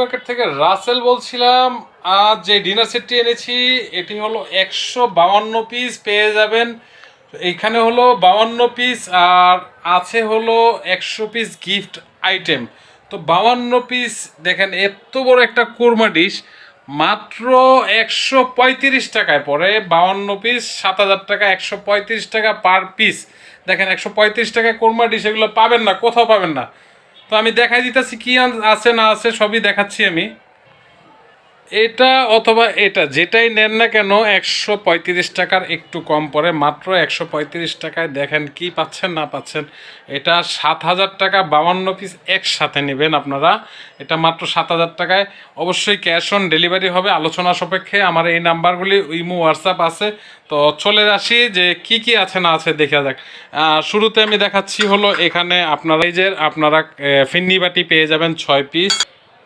Market থেকে রাসেল বলছিলাম, আজ যে ডিনার সেটটি এনেছি, এটি হলো একশো বাউান্ন পিস পেয়ে যাবেন। এইখানে হলো বাউান্ন পিস আর আছে হলো একশো পিস গিফট আইটেম তো বাউান্ন পিস দেখেন এত বড় একটা কোরমা ডিশ মাত্র একশো পঁয়ত্রিশ টাকায় পড়ে বাউান্ন পিস সাত হাজার টাকা, একশো পঁয়ত্রিশ টাকা পার পিস দেখেন একশো পঁয়ত্রিশ টাকায় কোরমা ডিশ এগুলো পাবেন না, কোথাও পাবেন না। তো আমি দেখাই দিতেছি কি আছে না আছে সবই দেখাচ্ছি আমি। এটা অথবা এটা, যেটাই নেন না কেন, একশো পঁয়ত্রিশ টাকার একটু কম পরে মাত্র একশো পঁয়ত্রিশ টাকায় দেখেন কি পাচ্ছেন, না পাচ্ছেন। এটা সাত হাজার টাকা বাউান্ন পিস একসাথে নেবেন আপনারা। এটা মাত্র সাত হাজার টাকায়। অবশ্যই ক্যাশ অন ডেলিভারি হবে। আলোচনা সাপেক্ষে আমার এই নাম্বারগুলি, ইমো, হোয়াটসঅ্যাপ আছে। তো চলে আসি যে কি কি আছে, না আছে, দেখা যাক। শুরুতে আমি দেখাচ্ছি হলো এখানে আপনারা এই যে আপনারা ফিন্নি বাটি পেয়ে যাবেন ছয় পিস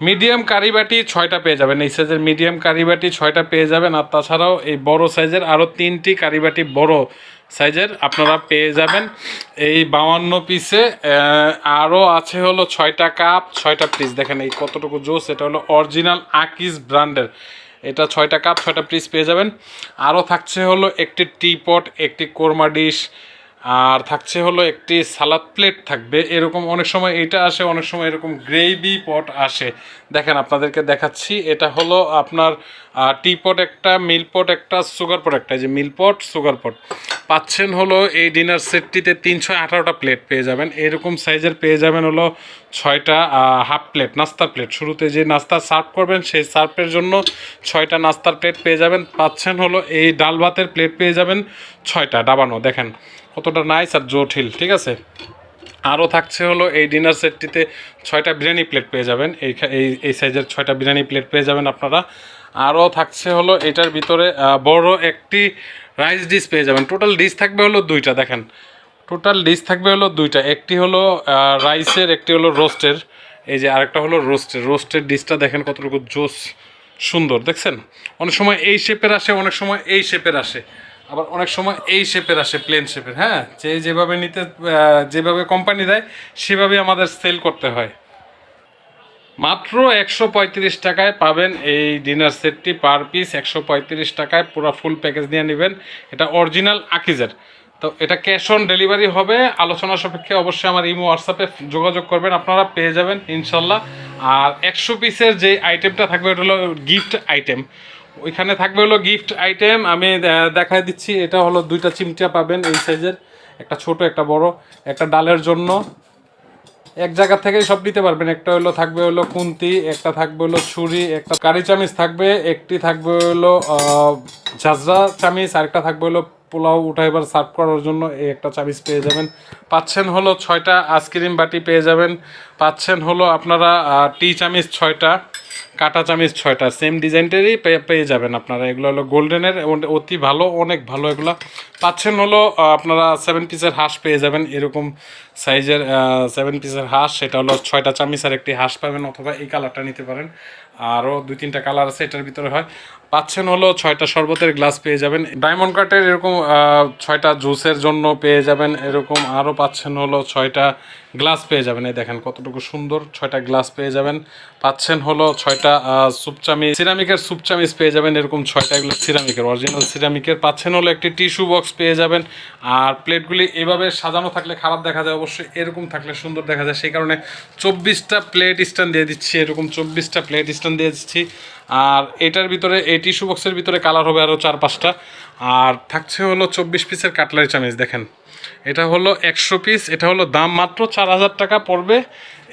মিডিয়াম কারিবাটি ছয়টা পেয়ে যাবেন। এই সাইজের মিডিয়াম কারিবাটি ছয়টা পেয়ে যাবেন আর তাছাড়াও এই বড় সাইজের আরও তিনটি কারিবাটি বড় সাইজের আপনারা পেয়ে যাবেন। এই বাউান্ন পিসে আরও আছে হলো ছয়টা কাপ ছয়টা পিস দেখেন এই কতটুকু জোস, এটা হলো অরিজিনাল আকিস ব্র্যান্ডের এটা ছয়টা কাপ ছয়টা পিস পেয়ে যাবেন। আরও থাকছে হলো একটি টি পট একটি কোরমা ডিশ আর থাকছে হলো একটি সালাদ প্লেট থাকবে। এরকম অনেক সময় এটা আসে, অনেক সময় এরকম গ্রেভি পট আসে। দেখেন, আপনাদেরকে দেখাচ্ছি, এটা হলো আপনার টি পট একটা মিল পট একটা সুগার পট একটা যে মিল পট সুগার পট পাচ্ছেন হলো এই ডিনার সেটটিতে তিনশো আঠারোটা প্লেট পেয়ে যাবেন। এরকম সাইজের পেয়ে যাবেন হলো ছয়টা হাফ প্লেট নাস্তার প্লেট শুরুতে যে নাস্তা সার্ভ করবেন, সেই সার্ভের জন্য ছয়টা নাস্তার প্লেট পেয়ে যাবেন। পাচ্ছেন হলো এই ডাল ভাতের প্লেট পেয়ে যাবেন ছয়টা ডাবানো দেখেন কতটা নাইস আর জটিল, ঠিক আছে? আরও থাকছে হলো এই ডিনার সেটটিতে ছয়টা বিরিয়ানি প্লেট পেয়ে যাবেন। এই এই সাইজের ছয়টা বিরিয়ানি প্লেট পেয়ে যাবেন আপনারা। আরও থাকছে হলো এটার ভিতরে বড় একটি রাইস ডিশ পেয়ে যাবেন। টোটাল ডিশ থাকবে হলো দুইটা, দেখেন। টোটাল ডিশ থাকবে হলো দুইটা। একটি হলো রাইসের একটি হলো রোস্টের এই যে আরেকটা হলো রোস্টের রোস্টের ডিশটা দেখেন কতটুকু জোস সুন্দর, দেখছেন? অনেক সময় এই শেপের আসে, অনেক সময় এই শেপের আসে। আবার অনেক সময় এই শেপের আসে প্লেন শেপের হ্যাঁ? যে যেভাবে নিতে যেভাবে কোম্পানি দেয় সেভাবে আমাদের সেল করতে হয়। মাত্র একশো পঁয়ত্রিশ টাকায় পাবেন এই ডিনার সেটটি পার পিস একশো পঁয়ত্রিশ টাকায় পুরো ফুল প্যাকেজ নিয়ে নেবেন। এটা অরিজিনাল আকিজের। তো এটা ক্যাশ অন ডেলিভারি হবে। আলোচনা সাপেক্ষে অবশ্যই আমার ইমো হোয়াটসঅ্যাপে যোগাযোগ করবেন। আপনারা পেয়ে যাবেন, ইনশাল্লাহ। আর একশো পিসের যে আইটেমটা থাকবে ওটা হলো গিফট আইটেম ওইখানে থাকবে হলো গিফট আইটেম আমি দেখাই দিচ্ছি। এটা হলো দুইটা চিমটা পাবেন এই সাইজের একটা ছোট, একটা বড়। একটা ডালের জন্য। এক জায়গা থেকেই সব নিতে পারবেন। একটা হলো থাকবে হলো কুন্তি একটা থাকবে হলো ছুরি, একটা কারি চামিচ থাকবে, একটি থাকবে হলো ঝাঁঝরা চামিচ, আরেকটা থাকবে হলো পোলাও উঠাইবার সার্ভ করার জন্য। এই একটা চামিচ পেয়ে যাবেন। পাচ্ছেন হলো ছয়টা আইসক্রিম বাটি পেয়ে যাবেন। পাচ্ছেন হলো আপনারা টি চামিচ ছয়টা। কাটা চামিচ ছয়টা সেম ডিজাইনটারই পেয়ে যাবেন আপনারা। এগুলো হলো গোল্ডেনের অতি ভালো, অনেক ভালো এগুলো। পাচ্ছেন হলো আপনারা সেভেন পিসের হাঁস পেয়ে যাবেন, এরকম সাইজের সেভেন পিসের হাঁস। সেটা হলো ছয়টা চামিচ আর একটি হাঁস পাবেন, অথবা এই কালারটা নিতে পারেন। আরও দুই তিনটা কালার আছে এটার ভিতরে হয়। পাচ্ছেন হলো ছয়টা শরবতের গ্লাস পেয়ে যাবেন। ডায়মন্ড কাটের এরকম ছয়টা জুসের জন্য পেয়ে যাবেন। এরকম আরও পাচ্ছেন হলো ছয়টা গ্লাস পেয়ে যাবেন। এই দেখেন কতটুকু সুন্দর ছয়টা গ্লাস পেয়ে যাবেন। পাচ্ছেন হলো ছয়টা আহ, সিরামিকের সুপচামিচ পেয়ে যাবেন। এরকম ছয়টা এগুলো সিরামিকের অরিজিনাল সিরামিকের পাচ্ছেন হলো একটি টিস্যু বক্স পেয়ে যাবেন। আর প্লেটগুলি এভাবে সাজানো থাকলে খারাপ দেখা যায় অবশ্যই এরকম থাকলে সুন্দর দেখা যায়। সেই কারণে চব্বিশটা প্লেট স্ট্যান্ড দিয়ে দিচ্ছি। এরকম চব্বিশটা প্লেট স্ট্যান্ড দিয়ে দিচ্ছি। আর এটার ভিতরে, এই টিস্যু বক্সের ভিতরে কালার হবে আরও চার পাঁচটা। আর থাকছে হলো চব্বিশ পিসের কাটলারি চামিচ, দেখেন। এটা হলো একশো পিস এটা হলো দাম মাত্র চার হাজার টাকা পড়বে।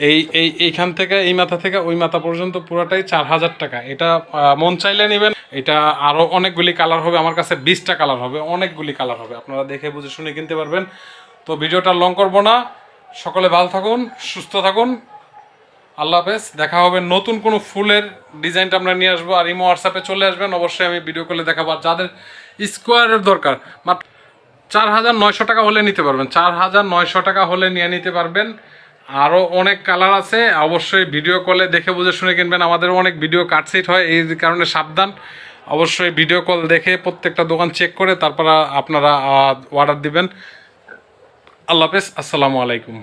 এই এই, এইখান থেকে, এই মাথা থেকে, ওই মাথা পর্যন্ত পুরোটাই চার হাজার টাকা। এটা মন চাইলে নেবেন। এটা আরও অনেকগুলি কালার হবে। আমার কাছে বিশটা কালার হবে। অনেকগুলি কালার হবে। আপনারা দেখে বুঝে শুনে কিনতে পারবেন। তো ভিডিওটা লং করব না। সকলে ভালো থাকুন, সুস্থ থাকুন। আল্লাহ হাফেজ, দেখা হবে নতুন কোনো ফুলের ডিজাইনটা আমরা নিয়ে আসব আর ইমো হোয়াটসঅ্যাপে চলে আসবেন, অবশ্যই আমি ভিডিও কলে দেখাবো। আর যাদের স্কোয়ারের দরকার, মাত্র চার হাজার নয়শো টাকা হলে নিতে পারবেন, চার হাজার নয়শো টাকা হলে নিয়ে নিতে পারবেন। আরও অনেক কালার আছে, অবশ্যই ভিডিও কলে দেখে বুঝে শুনে কিনবেন আমাদের অনেক ভিডিও কাটসিট হয়, এই কারণে সাবধান। অবশ্যই ভিডিও কল দেখে প্রত্যেকটা দোকান চেক করে তারপর আপনারা অর্ডার দিবেন। আল্লাহ হাফেজ, আসসালামু আলাইকুম।